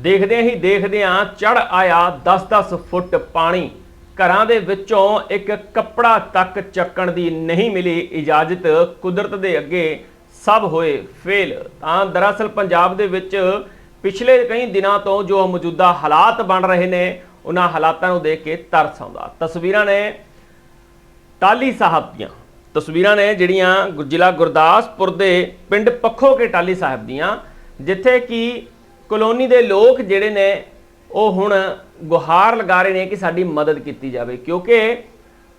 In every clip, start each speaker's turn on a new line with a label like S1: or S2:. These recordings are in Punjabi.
S1: ਦੇਖਦਿਆਂ ਹੀ ਦੇਖਦਿਆਂ ਚੜ ਆਇਆ 10-10 ਫੁੱਟ ਪਾਣੀ। ਘਰਾਂ ਦੇ ਵਿੱਚੋਂ ਇੱਕ ਕੱਪੜਾ ਤੱਕ ਚੱਕਣ ਦੀ ਨਹੀਂ ਮਿਲੀ ਇਜਾਜ਼ਤ। ਕੁਦਰਤ ਦੇ ਅੱਗੇ ਸਭ ਹੋਏ ਫੇਲ। ਤਾਂ ਦਰਅਸਲ ਪੰਜਾਬ ਦੇ ਵਿੱਚ ਪਿਛਲੇ ਕਈ ਦਿਨਾਂ ਤੋਂ ਜੋ ਮੌਜੂਦਾ ਹਾਲਾਤ ਬਣ ਰਹੇ ਨੇ, ਉਹਨਾਂ ਹਾਲਾਤਾਂ ਨੂੰ ਦੇਖ ਕੇ ਤਰਸ ਆਉਂਦਾ। ਤਸਵੀਰਾਂ ਨੇ ਟਾਲੀ ਸਾਹਿਬ ਦੀਆਂ। ਤਸਵੀਰਾਂ ਨੇ ਜਿਹੜੀਆਂ ਗੁ- ਜ਼ਿਲ੍ਹਾ ਗੁਰਦਾਸਪੁਰ ਦੇ ਪਿੰਡ ਪੱਖੋ ਕੇ ਟਾਲੀ ਸਾਹਿਬ ਦੀਆਂ, ਜਿੱਥੇ ਕਿ ਕਲੋਨੀ ਦੇ ਲੋਕ ਜਿਹੜੇ ਨੇ, ਉਹ ਹੁਣ ਗੁਹਾਰ ਲਗਾ ਰਹੇ ਨੇ ਕਿ ਸਾਡੀ ਮਦਦ ਕੀਤੀ ਜਾਵੇ, ਕਿਉਂਕਿ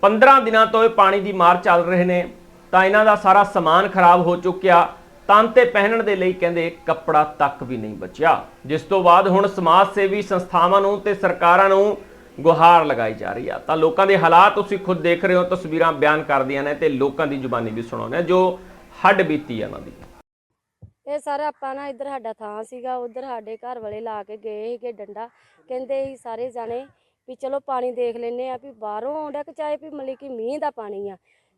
S1: 15 ਦਿਨਾਂ ਤੋਂ ਇਹ ਪਾਣੀ ਦੀ ਮਾਰ ਚੱਲ ਰਹੇ ਨੇ, ਤਾਂ ਇਹਨਾਂ ਦਾ ਸਾਰਾ ਸਮਾਨ ਖਰਾਬ ਹੋ ਚੁੱਕਿਆ ਤਨ ਤੇ ਪਹਿਨਣ ਦੇ ਲਈ ਕਹਿੰਦੇ ਕੱਪੜਾ ਤੱਕ ਵੀ ਨਹੀਂ ਬਚਿਆ, ਜਿਸ ਤੋਂ ਬਾਅਦ ਹੁਣ ਸਮਾਜ ਸੇਵੀ ਸੰਸਥਾਵਾਂ ਨੂੰ ਤੇ ਸਰਕਾਰਾਂ ਨੂੰ ਗੁਹਾਰ ਲਗਾਈ ਜਾ ਰਹੀ ਆ। ਤਾਂ ਲੋਕਾਂ ਦੇ ਹਾਲਾਤ ਤੁਸੀਂ ਖੁਦ ਦੇਖ ਰਹੇ ਹੋ, ਤਸਵੀਰਾਂ ਬਿਆਨ ਕਰਦੀਆਂ ਨੇ ਤੇ ਲੋਕਾਂ ਦੀ ਜ਼ੁਬਾਨੀ ਵੀ ਸੁਣਾਉਂਦੇ ਆ, ਜੋ ਹੱਡ ਬੀਤੀ ਆ ਉਹਨਾਂ ਦੀ।
S2: ਇਹ ਸਾਰੇ ਆਪਾਂ ਨਾ ਇੱਧਰ ਸਾਡਾ ਥਾਂ ਸੀਗਾ, ਉੱਧਰ ਸਾਡੇ ਘਰ ਵਾਲੇ ਲਾ ਕੇ ਗਏ ਸੀਗੇ ਡੰਡਾ। ਕਹਿੰਦੇ ਸੀ ਸਾਰੇ ਜਾਣੇ ਵੀ ਚਲੋ ਪਾਣੀ ਦੇਖ ਲੈਨੇ ਆ ਵੀ ਬਾਹਰੋਂ ਆਉਂਦਾ ਕਿ ਚਾਹੇ ਵੀ ਮਤਲਬ ਕਿ ਮੀਂਹ ਦਾ ਪਾਣੀ ਆ।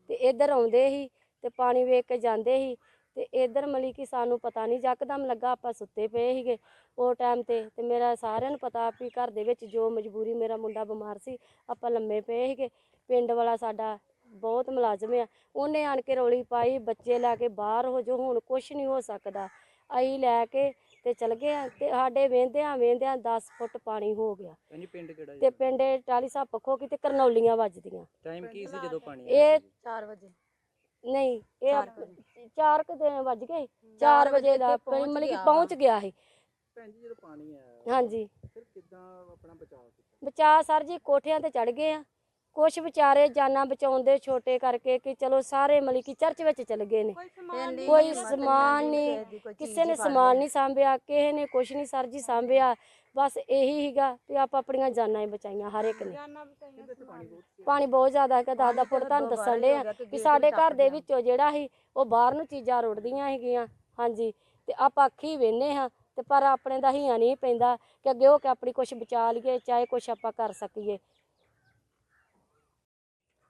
S2: ਤੇ ਇੱਧਰ ਆਉਂਦੇ ਸੀ ਤੇ ਪਾਣੀ ਵੇਖ ਕੇ ਜਾਂਦੇ ਸੀ ਤੇ ਇੱਧਰ ਮਤਲਬ ਕਿ ਸਾਨੂੰ ਪਤਾ ਨਹੀਂ ਯਕਦਮ ਲੱਗਾ, ਆਪਾਂ ਸੁੱਤੇ ਪਏ ਸੀਗੇ ਉਹ ਟਾਈਮ ਤੇ। ਤੇ ਮੇਰਾ ਸਾਰਿਆਂ ਨੂੰ ਪਤਾ ਵੀ ਘਰ ਦੇ ਵਿੱਚ ਜੋ ਮਜਬੂਰੀ ਮੇਰਾ ਮੁੰਡਾ ਬਿਮਾਰ ਸੀ, ਆਪਾਂ ਲੰਮੇ ਪਏ ਸੀਗੇ। ਪਿੰਡ ਵਾਲਾ ਸਾਡਾ ਬਹੁਤ ਮੁਲਾਜ਼ਮ ਆ। ਉਹਨੇ ਆਣ ਕੇ ਰੌਲੀ ਪਾਈ ਬੱਚੇ ਲੈ ਕੇ ਬਾਹਰ ਹੋ ਜੋ ਹੁਣ ਕੁਝ ਨਹੀਂ ਹੋ ਸਕਦਾ। ਅਸੀਂ ਲੈ ਕੇ ਤੇ ਚਲ ਗਏ ਆ ਤੇ ਸਾਡੇ ਵੇਂਦਿਆਂ ਵੇਂਦਿਆਂ 10 ਫੁੱਟ ਪਾਣੀ ਹੋ ਗਿਆ।
S3: ਹਾਂਜੀ ਪਿੰਡ ਕਿਹੜਾ ਜੀ?
S2: ਤੇ ਪਿੰਡ ਟਾਲੀ ਸਾਹਿਬ ਪੱਖੋ ਕਿਤੇ ਕਰਨੌਲੀਆਂ ਵੱਜਦੀਆਂ।
S3: ਟਾਈਮ ਕੀ ਸੀ ਜਦੋਂ ਪਾਣੀ
S2: ਇਹ
S4: 4 ਵਜੇ।
S2: ਨਹੀਂ ਇਹ
S4: ਚਾਰ ਕੁ
S2: 4 ਕੁ ਦਿਨ ਵੱਜ ਗਏ।
S4: ਚਾਰ
S2: 4 ਵਜੇ ਦਾ ਮਤਲਬ ਕਿ ਪਹੁੰਚ ਗਿਆ ਸੀ
S3: ਭੈਣ ਜੀ ਜਦੋਂ ਪਾਣੀ ਆਇਆ
S2: ਹਾਂਜੀ।
S3: ਫਿਰ ਕਿੱਦਾਂ ਆਪਣਾ ਬਚਾਅ ਕੀਤਾ?
S2: ਬਚਾ ਸਰ ਜੀ ਕੋਠਿਆਂ ਤੇ ਚੜ ਗਏ ਆ। ਕੁਛ ਵਿਚਾਰੇ ਜਾਨਾਂ ਬਚਾਉਂਦੇ ਛੋਟੇ ਕਰਕੇ ਕਿ ਚਲੋ ਸਾਰੇ ਮਤਲਬ ਕਿ ਚਰਚ ਵਿੱਚ ਚਲੇ ਗਏ ਨੇ। ਕੋਈ ਸਮਾਨ ਨਹੀਂ ਕਿਸੇ ਨੇ ਸਮਾਨ ਨਹੀਂ ਸਾਂਭਿਆ ਕਿਸੇ ਨੇ ਕੁਛ ਨਹੀਂ ਸਰ ਜੀ ਸਾਂਭਿਆ ਬਸ ਇਹੀ ਹੀਗਾ ਵੀ ਆਪਾਂ ਆਪਣੀਆਂ ਜਾਨਾਂ ਹੀ ਬਚਾਈਆਂ ਹਰ ਇੱਕ ਨੇ। ਪਾਣੀ ਬਹੁਤ ਜ਼ਿਆਦਾ ਹੈਗਾ ਦਸ ਫੁੱਟ ਤੁਹਾਨੂੰ ਦੱਸਣ ਦੇ ਆ ਵੀ ਸਾਡੇ ਘਰ ਦੇ ਵਿੱਚੋਂ ਜਿਹੜਾ ਸੀ ਉਹ ਬਾਹਰ ਨੂੰ ਚੀਜ਼ਾਂ ਰੁੜਦੀਆਂ ਹੈਗੀਆਂ ਹਾਂਜੀ। ਤੇ ਆਪਾਂ ਅੱਖੀ ਵੇਨੇ ਹਾਂ ਤੇ ਪਰ ਆਪਣੇ ਦਾ ਹੀਆਂ ਨਹੀਂ ਪੈਂਦਾ ਕਿ ਅੱਗੇ ਹੋ ਕੇ ਆਪਣੀ ਕੁਛ ਬਚਾ ਲਈਏ ਚਾਹੇ ਕੁਛ ਆਪਾਂ ਕਰ ਸਕੀਏ।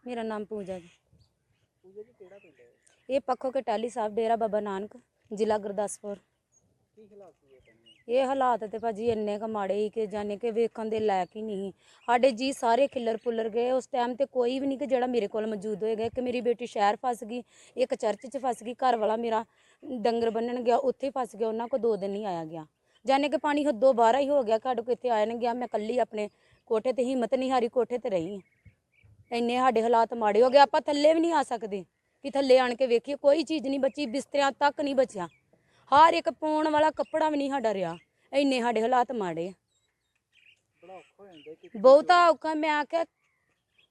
S4: ਮੇਰਾ ਨਾਮ ਪੂਜਾ ਜੀ। ਇਹ ਪੱਖੋ ਕਟਾਲੀ ਸਾਹਿਬ, ਡੇਰਾ ਬਾਬਾ ਨਾਨਕ, ਜ਼ਿਲ੍ਹਾ ਗੁਰਦਾਸਪੁਰ। ਇਹ ਹਾਲਾਤ ਤੇ ਭਾਜੀ ਇੰਨੇ ਕ ਮਾੜੇ ਹੀ ਕਿ ਜਾਣੇ ਕਿ ਵੇਖਣ ਦੇ ਲਾਇਕ ਹੀ ਨਹੀਂ ਸਾਡੇ ਜੀ ਸਾਰੇ ਖਿੱਲਰ ਪੁੱਲਰ ਗਏ, ਉਸ ਟਾਈਮ ਤੇ ਕੋਈ ਵੀ ਨਹੀਂ ਕਿ ਜਿਹੜਾ ਮੇਰੇ ਕੋਲ ਮੌਜੂਦ ਹੋਏਗਾ ਇੱਕ ਮੇਰੀ ਬੇਟੀ ਸ਼ਹਿਰ ਫਸ ਗਈ, ਇੱਕ ਚਰਚ 'ਚ ਫਸ ਗਈ, ਘਰ ਵਾਲਾ ਮੇਰਾ ਡੰਗਰ ਬੰਨਣ ਗਿਆ, ਉੱਥੇ ਫਸ ਗਿਆ, ਉਹਨਾਂ ਕੋ ਦੋ ਦਿਨ ਨਹੀਂ ਆਇਆ ਗਿਆ। ਜਾਣੇ ਕਿ ਪਾਣੀ ਹੱਦੋਂ ਬਾਹਰ ਹੀ ਹੋ ਗਿਆ ਸਾਡੇ ਕੋ ਇੱਥੇ ਆਇਆ ਨਹੀਂ ਗਿਆ, ਮੈਂ ਕੱਲੀ ਆਪਣੇ ਕੋਠੇ ਤੇ ਹਿੰਮਤ ਨਹੀਂ ਹਾਰੀ ਕੋਠੇ ਤੇ ਰਹੀ ਇੰਨੇ ਸਾਡੇ ਹਾਲਾਤ ਮਾੜੇ ਹੋ ਗਏ, ਆਪਾਂ ਥੱਲੇ ਵੀ ਨਹੀਂ ਆ ਸਕਦੇ। ਕਿ ਥੱਲੇ ਆਣ ਕੇ ਵੇਖੀਏ, ਕੋਈ ਚੀਜ਼ ਨਹੀਂ ਬਚੀ, ਬਿਸਤਰਿਆਂ ਤੱਕ ਨਹੀਂ ਬਚਿਆ। ਹਰ ਇੱਕ ਪਾਉਣ ਵਾਲਾ ਕੱਪੜਾ ਵੀ ਨਹੀਂ ਸਾਡਾ ਰਿਹਾ। ਇੰਨੇ ਸਾਡੇ ਹਾਲਾਤ ਮਾੜੇ ਆ। ਬਹੁਤਾ ਔਖਾ, ਮੈਂ ਆਖਿਆ,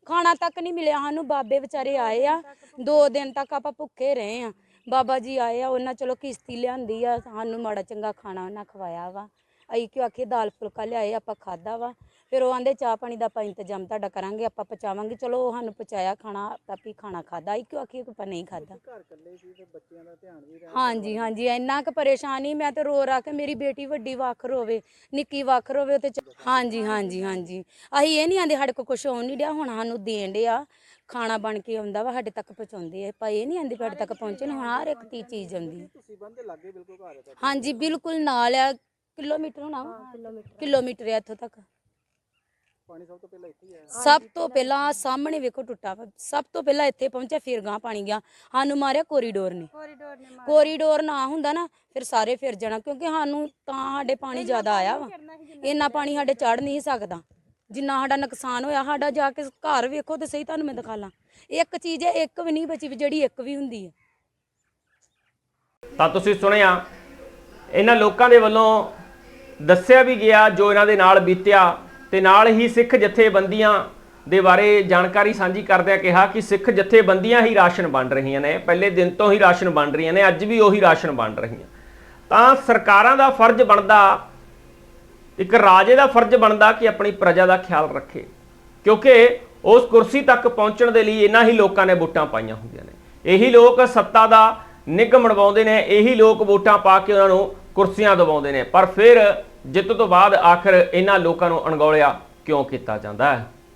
S4: ਖਾਣਾ ਤੱਕ ਨਹੀਂ ਮਿਲਿਆ ਸਾਨੂੰ, ਬਾਬੇ ਵਿਚਾਰੇ ਆਏ ਆ। ਦੋ ਦਿਨ ਤੱਕ ਆਪਾਂ ਭੁੱਖੇ ਰਹੇ ਆ। ਬਾਬਾ ਜੀ ਆਏ ਆ, ਉਹਨਾਂ ਚਲੋ ਕਿਸ਼ਤੀ ਲਿਆਂਦੀ ਆ, ਸਾਨੂੰ ਮਾੜਾ ਚੰਗਾ ਖਾਣਾ ਉਹਨਾਂ ਖਵਾਇਆ ਵਾ। ਅਸੀਂ ਕਿਉਂ ਆਖੇ ਦਾਲ ਫੁਲਕਾ ਲਿਆਏ ਆਪਾਂ ਖਾਦਾ ਵਾ। ਫਿਰ ਉਹ ਆਂਦੇ ਚਾਹ ਪਾਣੀ ਦਾ ਆਪਾਂ ਇੰਤਜ਼ਾਮ ਤੁਹਾਡਾ ਕਰਾਂਗੇ ਆਪਾਂ ਪਚਾਵਾਂਗੇ ਚਲੋ ਉਹ ਸਾਨੂੰ ਪਚਾਇਆ ਖਾਣਾ ਆਪਾਂ ਵੀ ਖਾਣਾ ਖਾਦਾ ਅਸੀਂ ਕਿਉਂ ਆਖੀਏ ਕਿ ਆਪਾਂ ਨਹੀਂ ਖਾਦਾ
S3: ਘਰ ਇਕੱਲੇ ਸੀ ਤੇ ਬੱਚਿਆਂ ਦਾ ਧਿਆਨ ਵੀ ਰਹਿਣਾ
S4: ਹਾਂਜੀ ਹਾਂਜੀ ਇੰਨਾ ਕੁ ਪਰੇਸ਼ਾਨੀ ਮੈਂ ਤੇ ਰੋ ਰਾ ਕੇ ਮੇਰੀ ਬੇਟੀ ਵੱਡੀ ਵੱਖ ਰੋਵੇ ਨਿੱਕੀ ਵੱਖ ਰੋਵੇ ਤੇ ਚ- ਹਾਂਜੀ ਹਾਂਜੀ ਹਾਂਜੀ। ਅਸੀਂ ਇਹ ਨਹੀਂ ਆਂਦੇ ਸਾਡੇ ਕੋਲ ਕੁਝ ਹੋਣ ਨਹੀਂ ਡਿਆ ਹੁਣ ਸਾਨੂੰ ਦੇਣ ਡਿਆ। ਖਾਣਾ ਬਣ ਕੇ ਆਉਂਦਾ ਵਾ ਸਾਡੇ ਤੱਕ ਪਹੁੰਚਾਉਂਦੇ ਆ। ਭਾਈ ਇਹ ਨਹੀਂ ਆਂਦੇ ਵੀ ਸਾਡੇ ਤੱਕ ਪਹੁੰਚੇ ਨੇ ਹੁਣ ਹਰ ਇੱਕ ਤੀ ਚੀਜ਼ ਆਉਂਦੀ।
S3: ਤੁਸੀਂ ਬੰਦੇ ਲੱਗੇ ਬਿਲਕੁਲ ਘਰ ਹੈ ਤੁਹਾਡੇ
S4: ਹਾਂਜੀ ਬਿਲਕੁਲ ਨਾਲ ਆ। ਕਿਲੋਮੀਟਰ ਹੋਣਾ ਵਾ।
S2: ਕਿਲੋਮੀਟਰ।
S4: ਕਿਲੋਮੀਟਰ ਆ ਇੱਥੋਂ ਤੱਕ।
S3: ਪਾਣੀ ਸਭ ਤੋਂ ਪਹਿਲਾਂ ਇੱਥੇ ਹੀ ਆਇਆ।
S4: ਸਭ ਤੋਂ ਪਹਿਲਾਂ ਸਾਹਮਣੇ ਵੇਖੋ ਟੁੱਟਾ ਵਾ। ਸਭ ਤੋਂ ਪਹਿਲਾਂ ਇੱਥੇ ਪਹੁੰਚਿਆ ਫਿਰ ਗਾਂ ਪਾਣੀ ਗਿਆ। ਸਾਨੂੰ ਮਾਰਿਆ ਕੋਰੀਡੋਰ ਨੇ। ਕੋਰੀਡੋਰ ਨਾ ਹੁੰਦਾ ਨਾ ਫਿਰ ਸਾਰੇ ਫਿਰ ਜਾਣਾ ਕਿਉਂਕਿ ਸਾਨੂੰ ਤਾਂ ਸਾਡੇ ਪਾਣੀ ਜ਼ਿਆਦਾ ਆਇਆ ਵਾ। ਇੰਨਾ ਪਾਣੀ ਸਾਡੇ ਚੜ ਨਹੀਂ ਸਕਦਾ। ਜਿੰਨਾ ਸਾਡਾ ਨੁਕਸਾਨ ਹੋਇਆ ਸਾਡਾ ਜਾ ਕੇ ਘਰ ਵੇਖੋ ਤੇ ਸਹੀ ਤੁਹਾਨੂੰ ਮੈਂ ਦਿਖਾ ਲਾਂ। ਇੱਕ ਚੀਜ਼ ਹੈ ਇੱਕ ਵੀ ਨਹੀਂ ਬਚੀ ਵੀ ਜਿਹੜੀ ਇੱਕ ਵੀ ਹੁੰਦੀ ਹੈ।
S1: ਤਾਂ ਤੁਸੀਂ ਸੁਣਿਆ ਇਹਨਾਂ ਲੋਕਾਂ ਦੇ ਵੱਲੋਂ ਦੱਸਿਆ ਵੀ ਗਿਆ ਜੋ ਇਹਨਾਂ ਦੇ ਨਾਲ ਬੀਤਿਆ ਤੇ ਨਾਲ ਹੀ ਸਿੱਖ ਜਥੇਬੰਦੀਆਂ ਦੇ ਬਾਰੇ ਜਾਣਕਾਰੀ ਸਾਂਝੀ ਕਰਦਿਆਂ ਕਿਹਾ ਕਿ ਸਿੱਖ ਜਥੇਬੰਦੀਆਂ ਹੀ ਰਾਸ਼ਨ ਵੰਡ ਰਹੀਆਂ ਨੇ, ਪਹਿਲੇ ਦਿਨ ਤੋਂ ਹੀ ਰਾਸ਼ਨ ਵੰਡ ਰਹੀਆਂ ਨੇ, ਅੱਜ ਵੀ ਉਹੀ ਰਾਸ਼ਨ ਵੰਡ ਰਹੀਆਂ। ਤਾਂ ਸਰਕਾਰਾਂ ਦਾ ਫਰਜ਼ ਬਣਦਾ, ਇੱਕ ਰਾਜੇ ਦਾ ਫਰਜ਼ ਬਣਦਾ ਕਿ ਆਪਣੀ ਪ੍ਰਜਾ ਦਾ ਖਿਆਲ ਰੱਖੇ, ਕਿਉਂਕਿ ਉਸ ਕੁਰਸੀ ਤੱਕ ਪਹੁੰਚਣ ਦੇ ਲਈ ਇਹਨਾਂ ਹੀ ਲੋਕਾਂ ਨੇ ਵੋਟਾਂ ਪਾਈਆਂ ਹੁੰਦੀਆਂ ਨੇ। ਇਹੀ ਲੋਕ ਸੱਤਾ ਦਾ ਨਿੱਘ ਮਣਵਾਉਂਦੇ ਨੇ, ਇਹੀ ਲੋਕ ਵੋਟਾਂ ਪਾ ਕੇ ਉਹਨਾਂ ਨੂੰ ਕੁਰਸੀਆਂ ਦਵਾਉਂਦੇ ਨੇ, ਪਰ ਫਿਰ ਜਿੱਤ ਤੋਂ ਬਾਅਦ ਆਖਰ ਇਹਨਾਂ ਲੋਕਾਂ ਨੂੰ ਅਣਗੌਲਿਆ ਕਿਉਂ ਕੀਤਾ ਜਾਂਦਾ ਹੈ?